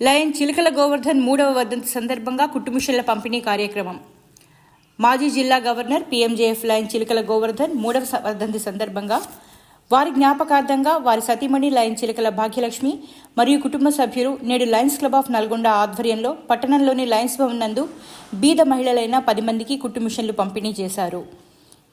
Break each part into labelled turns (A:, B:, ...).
A: Lion Chilakala Govardhan మూడవ వర్ధంతి సందర్భంగా కుట్టుమిషన్ల పంపిణీ కార్యక్రమం. మాజీ జిల్లా governor PMJF lion Chilakala Govardhan మూడవ వర్ధంతి సందర్భంగా వారి జ్ఞాపకార్థంగా వారి సతీమణి లయన్ చిలకల భాగ్యలక్ష్మి మరియు కుటుంబ సభ్యులు నేడు లయన్స్ క్లబ్ ఆఫ్ నల్గొండ ఆధ్వర్యంలో పట్టణంలోని లయన్స్ భవన్ నందు బీద మహిళలైన పది మందికి కుట్టుమిషన్లు పంపిణీ చేశారు.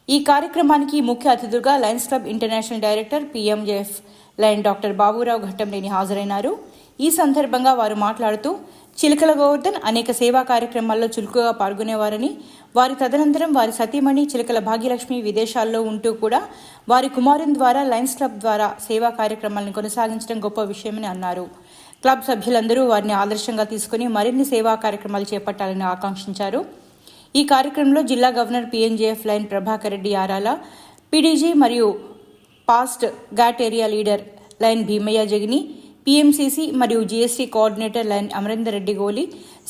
A: ఈ కార్యక్రమానికి ముఖ్య అతిథులుగా Lions Club International director PMJF lion doctor Baburao Ghattamneni హాజరైనారు. ఈ సందర్భంగా వారు మాట్లాడుతూ చిలకల గోవర్ధన్ అనేక సేవా కార్యక్రమాల్లో చురుకుగా పాల్గొనేవారని వారి తదనంతరం వారి సతీమణి చిలకల భాగ్యలక్ష్మి విదేశాల్లో ఉంటూ కూడా వారి కుమారుని ద్వారా లయన్స్ క్లబ్ ద్వారా సేవా కార్యక్రమాలను కొనసాగించడం గొప్ప విషయమని అన్నారు. క్లబ్ సభ్యులందరూ వారిని ఆదర్శంగా తీసుకుని మరిన్ని సేవా కార్యక్రమాలు చేపట్టాలని ఆకాంక్షించారు. ఈ కార్యక్రమంలో జిల్లా governor PNJF lion Prabhakar Reddy Arala PDG మరియు past GAT area leader lion Bheemaiah Jagini PMCC మరియు GST coordinator lion Amarender Reddy Goli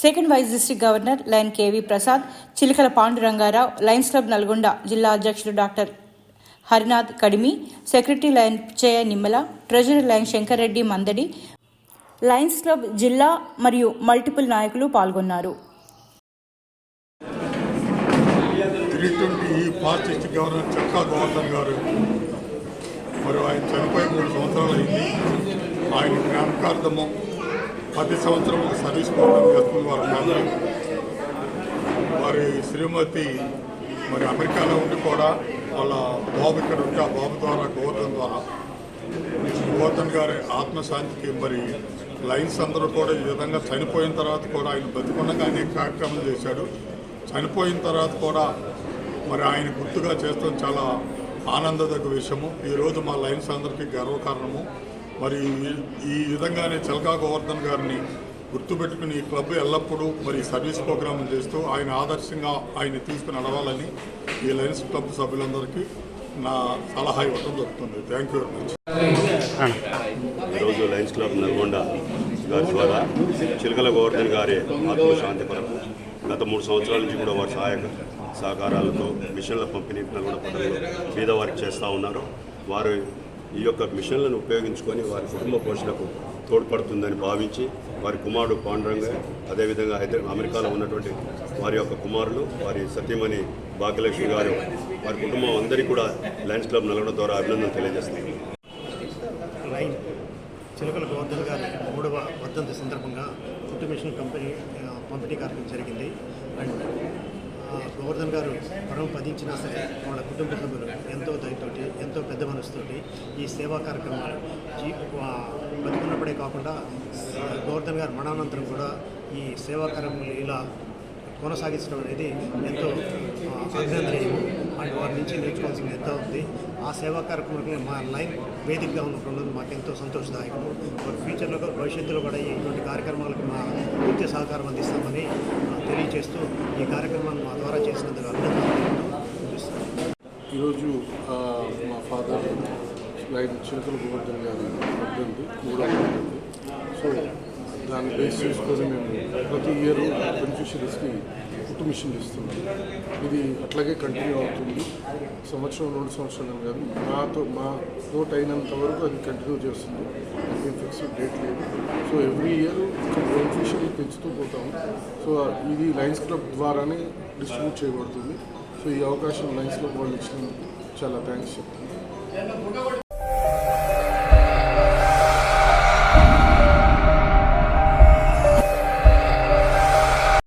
A: second vice district governor lion KV Prasad Chilakala Pandurangarao Lions Club Nalgonda జిల్లా అధ్యక్షుడు doctor Harinath Kadimi secretary lion Pichaiah Nimmala treasurer lion Shankarreddy Mandadi Lions Club జిల్లా మరియు multiple నాయకులు పాల్గొన్నారు.
B: Governor గారు మరి ఆయన చనిపోయి మూడు సంవత్సరాలు అయింది. ఆయన జ్ఞాపకార్థము ప్రతి సంవత్సరం ఒక సర్వీస్ ప్రోగ్రామ్ చేస్తుంది వారి ఫ్యామిలీ వారి శ్రీమతి మరి అమెరికాలో ఉండి కూడా వాళ్ళ బాబు ఇక్కడ ఉంటే ఆ బాబు ద్వారా గోవర్ధన్ ద్వారా గోవర్ధన్ గారి ఆత్మశాంతికి మరి లైన్స్ అందరూ కూడా ఈ విధంగా చనిపోయిన తర్వాత కూడా ఆయన బతికుండగా అనేక కార్యక్రమాలు చేశాడు. చనిపోయిన తర్వాత కూడా మరి ఆయన గుర్తుగా చేస్తాం చాలా ఆనందదగ్గ విషయము. ఈరోజు మా లైన్స్ అందరికీ గర్వకారణము. మరి ఈ- విధంగానే చిలకా గోవర్ధన్ గారిని గుర్తుపెట్టుకుని ఈ క్లబ్ ఎల్లప్పుడూ మరి సర్వీస్ ప్రోగ్రాంలు చేస్తూ ఆయన ఆదర్శంగా ఆయన తీసుకుని నడవాలని ఈ లయన్స్ క్లబ్ సభ్యులందరికీ నా సలహా ఇవ్వడం జరుగుతుంది. థ్యాంక్ యూ వెరీ మచ్
C: ఈరోజు లయన్స్ క్లబ్ నల్గొండ గారి ద్వారా చిలకల గోవర్ధన్ గారి ఆత్మశాంతి కొరకు గత మూడు సంవత్సరాల నుంచి కూడా వారి సహాయక సహకారాలతో మిషన్ల పంపిణీ నల్గొండ పట్టణంలో పేదవారికి చేస్తూ ఉన్నారు. వారు ఈ యొక్క మిషన్లను ఉపయోగించుకొని వారి కుటుంబ పోషణకు తోడ్పడుతుందని భావించి వారి కుమారుడు పాండురంగ అదేవిధంగా హైదరాబాద్ అమెరికాలో ఉన్నటువంటి వారి యొక్క కుమారులు వారి సతీమణి భాగ్యలక్ష్మి గారు వారి కుటుంబం అందరికీ కూడా లయన్స్ క్లబ్ నల్గొండ ద్వారా అభినందనలు తెలియజేస్తున్నారు
D: లైన్ చిలకల గోవర్ధన్ గారి మూడవ వర్ధంతి సందర్భంగా కుటుంబ మిషన్ కంపెనీ పంపిణీ కార్యక్రమం జరిగింది. అండ్ గోవర్ధన్ గారు పరం పదించినా సరే వాళ్ళ కుటుంబ సభ్యులు ఎంతో దయతోటి ఎంతో పెద్ద మనసుతోటి ఈ సేవా కార్యక్రమాలు బతుకున్నప్పుడే కాకుండా గోవర్ధన్ గారు మరణానంతరం కూడా ఈ సేవా కార్యక్రమాలు ఇలా కొనసాగించడం అనేది ఎంతో అభినందనీయము. అండ్ వారి నుంచి నేర్చుకోవాల్సింది ఎంతో ఉంది. ఆ సేవా కార్యక్రమాలకి మా లైన్ వేదికగా ఉన్నప్పుడు మాకు ఎంతో సంతోషదాయకము. వారి ఫ్యూచర్లో భవిష్యత్తులో కూడా ఇటువంటి కార్యక్రమాలకు మా పూర్తి సహకారం అందిస్తామని తెలియజేస్తూ ఈ కార్యక్రమాన్ని మా ద్వారా చేసినందుకు అభినందనలు.
E: ఈరోజు మా ఫాదర్ లైన్ చిలకల గోవర్ధన్ గారి మూడో సో దాన్ని బేస్ చేసుకొని మేము ప్రతి ఇయర్ బెనిఫిషరీస్కి కుట్టు మిషన్ ఇస్తున్నాం ఇది అట్లాగే కంటిన్యూ అవుతుంది. సంవత్సరం రెండు సంవత్సరాలు కాదు. మాతో మా తోట అయినంత వరకు అది కంటిన్యూ చేస్తుంది. ఫిక్స్డ్ డేట్ లేదు. సో ఎవ్రీ ఇయర్ బెనిఫిషరీ పెంచుతూ పోతాము. సో ఇది లయన్స్ క్లబ్ ద్వారానే డిస్ట్రిబ్యూట్ చేయబడుతుంది. సో ఈ అవకాశం లయన్స్ క్లబ్ వాళ్ళు ఇచ్చినందుకు చాలా థ్యాంక్స్ చెప్తున్నాను.